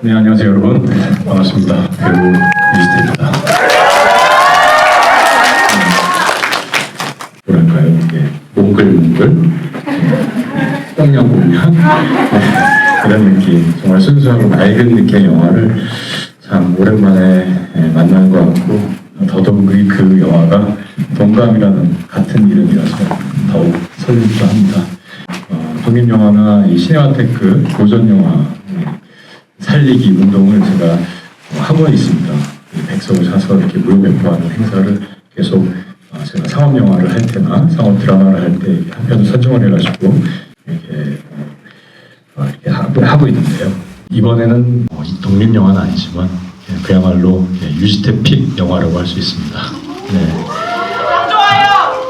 네, 안녕하세요, 여러분. 반갑습니다. 배우 이시태입니다. 뭐랄까요, 이게 몽글몽글, 꽁냥꽁냥 네, 그런 느낌. 정말 순수하고 맑은 느낌의 영화를 참 오랜만에 예, 만난 것 같고 더더욱이 그 영화가 동감이라는 같은 이름이라서 더욱 설레기도 합니다. 어, 독립 영화나 이 시네마테크 고전 영화 예, 살리기 운동을 제가 하고 있습니다. 이 백석을 사서 이렇게 무료 배포하는 행사를 계속 어, 제가 상업 영화를 할 때나 상업 드라마를 할 때 한 편을 선정을 해가지고 이렇게 어, 어, 이렇게 하고, 있는데요. 이번에는 어, 이 독립 영화는 아니지만 예, 그야말로 예, 유지태 픽 영화라고 할 수 있습니다. 네.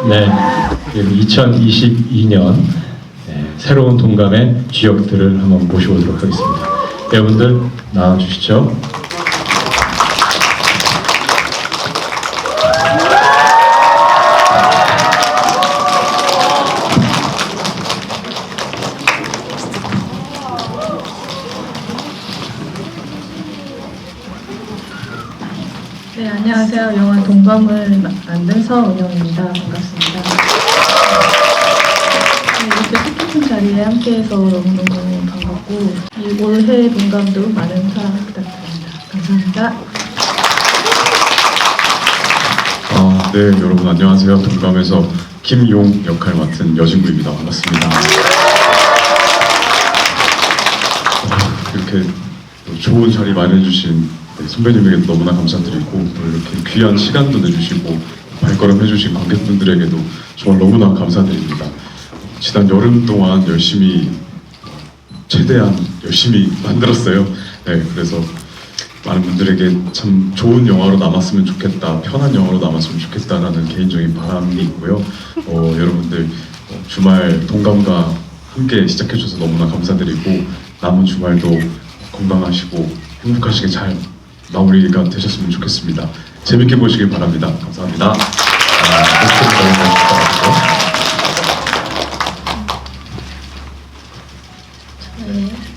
네, 2022년 네, 새로운 동감의 주역들을 한번 모셔보도록 하겠습니다. 여러분들 나와주시죠. 네, 안녕하세요. 영화 동감을 마- 만든 서은영입니다. 반갑습니다. 네, 이렇게 뜻깊은 자리에 함께해서 너무너무 반갑고 이 올해 동감도 많은 사랑 부탁드립니다. 감사합니다. 아, 네, 여러분 안녕하세요. 동감에서 김용 역할 맡은 여진구입니다. 반갑습니다. 아, 이렇게 또 좋은 자리 마련해주신 네, 선배님에게 너무나 감사드리고 또 이렇게 귀한 시간도 내주시고 발걸음 해주신 관객분들에게도 정말 너무나 감사드립니다. 지난 여름 동안 열심히 최대한 열심히 만들었어요. 네, 그래서 많은 분들에게 참 좋은 영화로 남았으면 좋겠다, 편한 영화로 남았으면 좋겠다라는 개인적인 바람이 있고요. 어, 여러분들 어, 주말 동감과 함께 시작해주셔서 너무나 감사드리고 남은 주말도 건강하시고 행복하시게 잘 마무리가 되셨으면 좋겠습니다. 재밌게 보시길 바랍니다. 감사합니다. 아,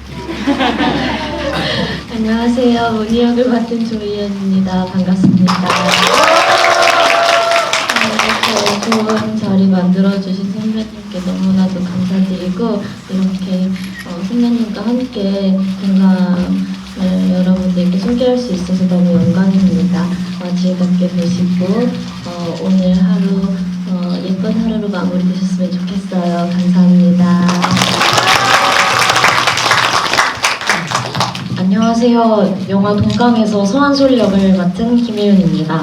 안녕하세요. 문희 역을 맡은 조희연입니다. 반갑습니다. 네, 이렇게 좋은 자리 만들어주신 선배님께 너무나도 감사드리고 이렇게 어, 선배님과 함께 공감을 여러분들께 소개할 수 있어서 너무 영광입니다. 어, 즐겁게 보시고 어, 오늘 하루 어, 예쁜 하루로 마무리되셨으면 좋겠어요. 감사합니다. 안녕하세요. 영화 동감에서 서한솔 역을 맡은 김혜윤입니다.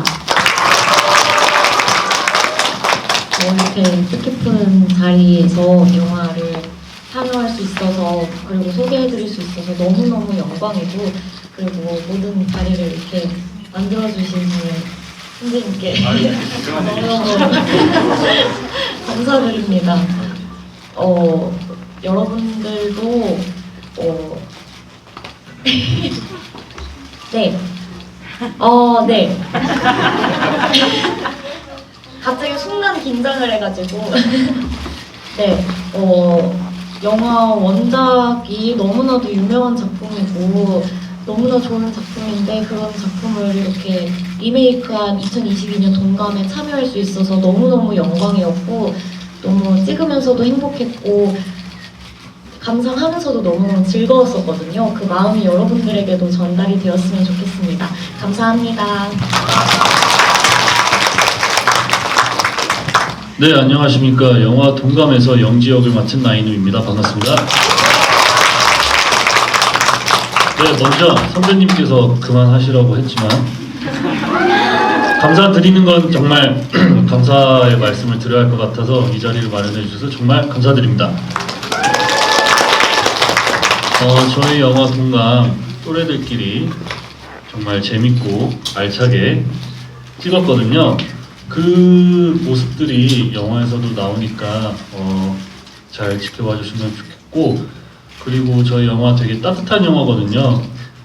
어, 이렇게 뜻깊은 자리에서 영화를 참여할 수 있어서 그리고 소개해드릴 수 있어서 너무너무 영광이고 그리고 모든 자리를 이렇게 만들어주신 선생님께 너무너무 감사드립니다. 어, 여러분들도 어, 네. 어, 네. 갑자기 순간 긴장을 해가지고. 네. 어, 영화 원작이 너무나도 유명한 작품이고, 너무나 좋은 작품인데, 그런 작품을 이렇게 리메이크한 2022년 동감에 참여할 수 있어서 너무너무 영광이었고, 너무 찍으면서도 행복했고, 감상하면서도 너무 즐거웠었거든요. 그 마음이 여러분들에게도 전달이 되었으면 좋겠습니다. 감사합니다. 네, 안녕하십니까. 영화 동감에서 영지 역을 맡은 나인우입니다. 반갑습니다. 네, 먼저 선배님께서 그만하시라고 했지만 감사드리는 건 정말 감사의 말씀을 드려야 할 것 같아서 이 자리를 마련해 주셔서 정말 감사드립니다. 어, 저희 영화 동감 또래들끼리 정말 재밌고 알차게 찍었거든요. 그 모습들이 영화에서도 나오니까 어, 잘 지켜봐 주시면 좋겠고 그리고 저희 영화 되게 따뜻한 영화거든요.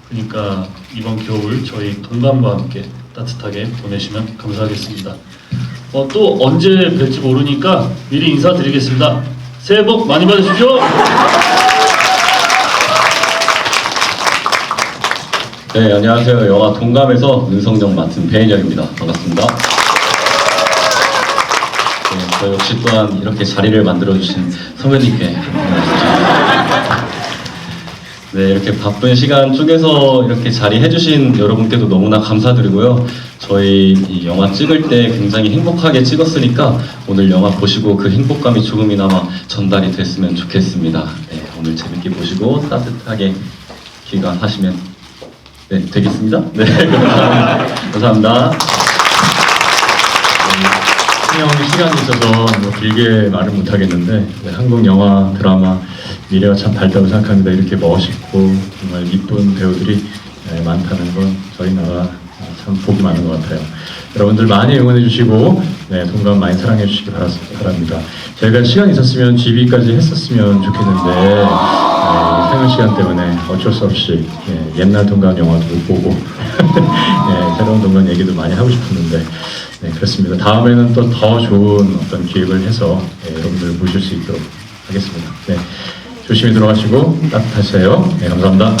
그러니까 이번 겨울 저희 동감과 함께 따뜻하게 보내시면 감사하겠습니다. 어, 또 언제 뵐지 모르니까 미리 인사드리겠습니다. 새해 복 많이 받으십시오. 네, 안녕하세요. 영화 동감에서 은성정 맡은 배인혁입니다. 반갑습니다. 네, 저 역시 또한 이렇게 자리를 만들어주신 선배님께. 네, 이렇게 바쁜 시간 쪼개서 이렇게 자리해주신 여러분께도 너무나 감사드리고요. 저희 이 영화 찍을 때 굉장히 행복하게 찍었으니까 오늘 영화 보시고 그 행복감이 조금이나마 전달이 됐으면 좋겠습니다. 네, 오늘 재밌게 보시고 따뜻하게 귀가하시면 네, 되겠습니다. 네, 감사합니다. 형 시간이 있어서 뭐 길게 말을 못 하겠는데 네, 한국 영화 드라마 미래가 참 밝다고 생각합니다. 이렇게 멋있고 정말 이쁜 배우들이 네, 많다는 건 저희 나라 참 복이 많은 것 같아요. 여러분들 많이 응원해 주시고 네, 동감 많이 사랑해 주시기 바랍니다. 저희가 시간 있었으면 GB까지 했었으면 좋겠는데 네, 상영 시간 때문에 어쩔 수 없이 예, 옛날 동감 영화도 못 보고 예, 새로운 동감 얘기도 많이 하고 싶었는데 네, 그렇습니다. 다음에는 또 더 좋은 어떤 기획을 해서 예, 여러분들 모실 수 있도록 하겠습니다. 네, 조심히 들어가시고 따뜻하세요. 네, 감사합니다.